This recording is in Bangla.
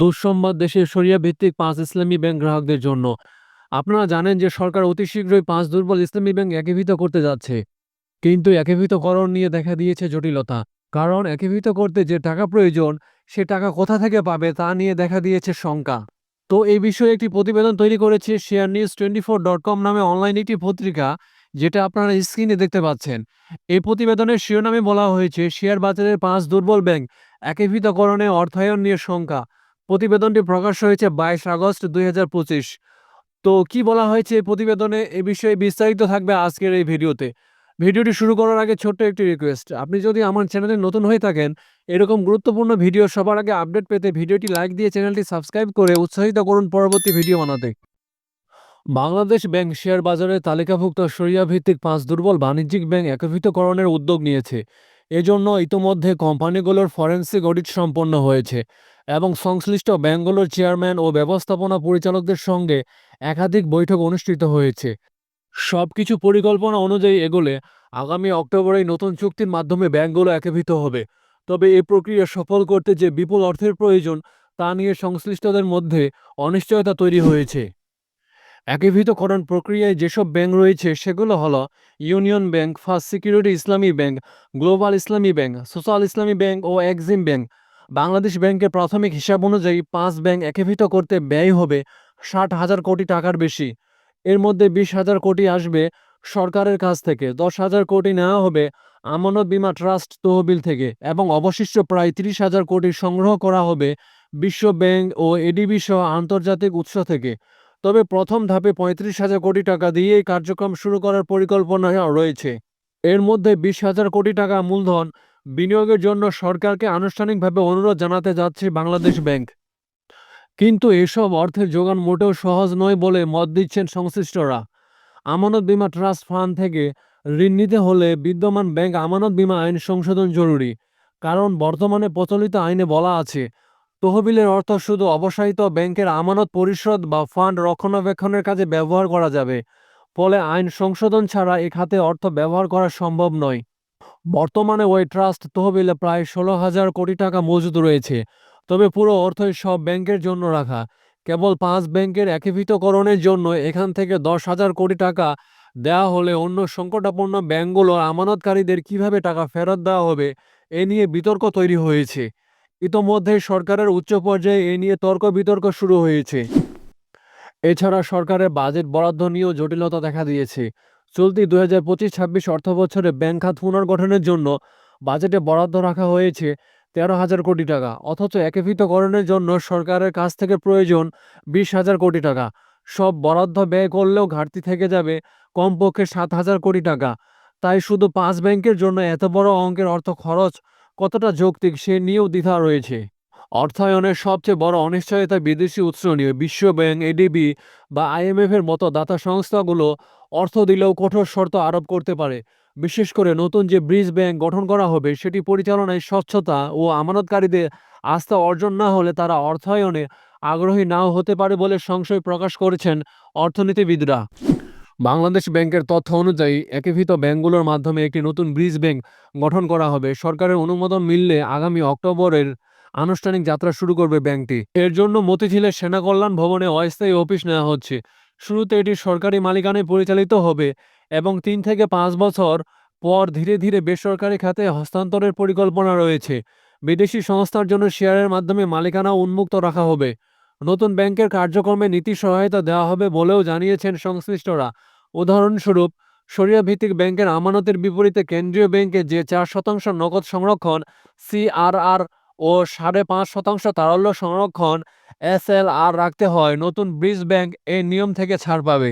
দুঃসংবাদ দেশের শরিয়া ভিত্তিক পাঁচ ইসলামী ব্যাংক গ্রাহকদের জন্য। আপনারা জানেন যে সরকার অতি শীঘ্রই পাঁচ দুর্বল ইসলামী ব্যাংক একীভূত করতে যাচ্ছে। কিন্তু একীভূতকরণ নিয়ে দেখা দিয়েছে জটিলতা। কারণ একীভূত করতে যে টাকা প্রয়োজন, সে টাকা কোথা থেকে পাবে তা নিয়ে দেখা দিয়েছে শঙ্কা। তো এই বিষয়ে একটি প্রতিবেদন তৈরি করেছে share news twenty four dot com নামে অনলাইন একটি পত্রিকা, যেটা আপনারা স্ক্রিনে দেখতে পাচ্ছেন। এই প্রতিবেদনের শিরোনামে বলা হয়েছে, শেয়ার বাজারের পাঁচ দুর্বল ব্যাংক একীভূতকরণে অর্থায়ন নিয়ে শঙ্কা। প্রতিবেদনটি প্রকাশ হয়েছে বাইশ আগস্ট দুই হাজার পঁচিশ। তো কি বলা হয়েছে এই প্রতিবেদনে? এ বিষয়ে বিস্তারিত থাকবে আজকের এই ভিডিওতে। ভিডিওটি শুরু করার আগে ছোট্ট একটি রিকোয়েস্ট। আপনি যদি আমার চ্যানেলে নতুন হয়ে থাকেন, এরকম গুরুত্বপূর্ণ ভিডিও সবার আগে আপডেট পেতে ভিডিওটি লাইক দিয়ে চ্যানেলটি সাবস্ক্রাইব করে উৎসাহিত করুন পরবর্তী ভিডিও বানাতে। বাংলাদেশ ব্যাংক শেয়ার বাজারে তালিকাভুক্ত সরিয়া ভিত্তিক পাঁচ দুর্বল বাণিজ্যিক ব্যাংক একীভূতকরণের উদ্যোগ নিয়েছে। এজন্য ইতোমধ্যে কোম্পানিগুলোর ফরেন্সিক অডিট সম্পন্ন হয়েছে। এবং সংশ্লিষ্ট ব্যাংকগুলোর চেয়ারম্যান ও ব্যবস্থাপনা পরিচালকদের সঙ্গে একাধিক বৈঠক অনুষ্ঠিত হয়েছে। সব কিছু পরিকল্পনা অনুযায়ী এগোলে আগামী অক্টোবরেই নতুন চুক্তির মাধ্যমে ব্যাংকগুলো একীভূত হবে। তবে এই প্রক্রিয়া সফল করতে যে বিপুল অর্থের প্রয়োজন, তা নিয়ে সংশ্লিষ্টদের মধ্যে অনিশ্চয়তা তৈরি হয়েছে। একীভূতকরণ প্রক্রিয়ায় যেসব ব্যাংক রয়েছে, সেগুলো হলো union bank first security Islami bank global Islami bank social Islami bank ও এক্সিম ব্যাংক বাংলাদেশ ব্যাংকের প্রাথমিক হিসাব অনুযায়ী পাঁচ ব্যাংক একীভূত করতে ব্যয় হবে ষাট হাজার কোটি টাকার বেশি। এর মধ্যে বিশ হাজার কোটি আসবে সরকারের কাছ থেকে, দশ হাজার কোটি নেওয়া হবে আমানত বিমা ট্রাস্ট তহবিল থেকে এবং অবশিষ্ট প্রায় তিরিশ হাজার কোটি সংগ্রহ করা হবে বিশ্ব ব্যাংক ও এডিবি সহ আন্তর্জাতিক উৎস থেকে। তবে প্রথম ধাপে পঁয়ত্রিশ হাজার কোটি টাকা দিয়ে কার্যক্রম শুরু করার পরিকল্পনা রয়েছে। এর মধ্যে বিশ হাজার কোটি টাকা মূলধন বিনিয়োগের জন্য সরকারকে আনুষ্ঠানিকভাবে অনুরোধ জানাতে যাচ্ছে বাংলাদেশ ব্যাংক। কিন্তু এসব অর্থের যোগান মোটেও সহজ নয় বলে মত দিচ্ছেন সংশ্লিষ্টরা। আমানত বিমা ট্রাস্ট ফান্ড থেকে ঋণ নিতে হলে বিদ্যমান ব্যাংক আমানত বিমা আইন সংশোধন জরুরি। কারণ বর্তমানে প্রচলিত আইনে বলা আছে, তহবিলের অর্থ শুধু অবসায়িত ব্যাংকের আমানত পরিশোধ বা ফান্ড রক্ষণাবেক্ষণের কাজে ব্যবহার করা যাবে, ফলে আইন সংশোধন ছাড়া এ খাতে অর্থ ব্যবহার করা সম্ভব নয়। বর্তমানে ওই ট্রাস্ট তহবিলে প্রায় ষোলো হাজার কোটি টাকা মজুদ রয়েছে। তবে পুরো অর্থই সব ব্যাংকের জন্য রাখা। কেবল পাঁচ ব্যাংকের একীভূতকরণের জন্য এখান থেকে দশ হাজার কোটি টাকা দেওয়া হলে অন্য সংকটাপন্ন ব্যাংকগুলোর আমানতকারীদের কীভাবে টাকা ফেরত দেওয়া হবে, এ নিয়ে বিতর্ক তৈরি হয়েছে। ইতোমধ্যে সরকারের উচ্চ পর্যায়ে এ নিয়ে তর্ক বিতর্ক শুরু হয়েছে। এছাড়া সরকারের বাজেট বরাদ্দ নিয়েও জটিলতা দেখা দিয়েছে। চলতি দু হাজার পঁচিশ ছাব্বিশ অর্থ বছরে ব্যাংক খাত পুনর্গঠনের জন্য বাজেটে বরাদ্দ রাখা হয়েছে তেরো হাজার কোটি টাকা, অথচ একীভূতকরণের জন্য সরকারের কাছ থেকে প্রয়োজন বিশ হাজার কোটি টাকা। সব বরাদ্দ ব্যয় করলেও ঘাটতি থেকে যাবে কমপক্ষে সাত হাজার কোটি টাকা। তাই শুধু পাঁচ ব্যাংকের জন্য এত বড় অঙ্কের অর্থ খরচ কতটা যৌক্তিক সে নিয়েও দ্বিধা রয়েছে। অর্থায়নের সবচেয়ে বড় অনিশ্চয়তা বিদেশি উৎস নিয়ে বিশ্ব ব্যাংক এডিবি বা আইএমএফ এর মতো দাতা সংস্থাগুলো অর্থ দিলেও কঠোর শর্ত আরোপ করতে পারে। বিশেষ করে নতুন যে ব্রিজ ব্যাংক গঠন করা হবে, সেটি পরিচালনায় স্বচ্ছতা ও আমানতকারীদের আস্থা অর্জন না হলে তারা অর্থায়নে আগ্রহী নাও হতে পারে বলে সংশয় প্রকাশ করেছেন অর্থনীতিবিদরা। বাংলাদেশ ব্যাংকের তথ্য অনুযায়ী, একীভূত ব্যাংকগুলোর মাধ্যমে একটি নতুন ব্রিজ ব্যাংক গঠন করা হবে। সরকারের অনুমোদন মিললে আগামী অক্টোবরের আনুষ্ঠানিক যাত্রা শুরু করবে ব্যাংকটি। এর জন্য মতিঝিলের সেনা কল্যাণ ভবনে অস্থায়ী অফিস নেওয়া হচ্ছে। শুরুতে এটি সরকারি মালিকানায় পরিচালিত হবে এবং তিন থেকে পাঁচ বছর পর ধীরে ধীরে বেসরকারি খাতে হস্তান্তরের পরিকল্পনা রয়েছে। বিদেশি সংস্থার জন্য শেয়ারের মাধ্যমে মালিকানা উন্মুক্ত রাখা হবে। নতুন ব্যাংকের কার্যক্রমে নীতি সহায়তা দেওয়া হবে বলেও জানিয়েছেন সংশ্লিষ্টরা। উদাহরণস্বরূপ সরিয়া ভিত্তিক ব্যাংকের আমানতের বিপরীতে কেন্দ্রীয় ব্যাংকে যে চার শতাংশ নগদ সংরক্ষণ, সিআরআর ও সাড়ে পাঁচ শতাংশ তারল্য সংরক্ষণ এসএলআর রাখতে হয়। নতুন ব্রিজ ব্যাংক এই নিয়ম থেকে ছাড় পাবে।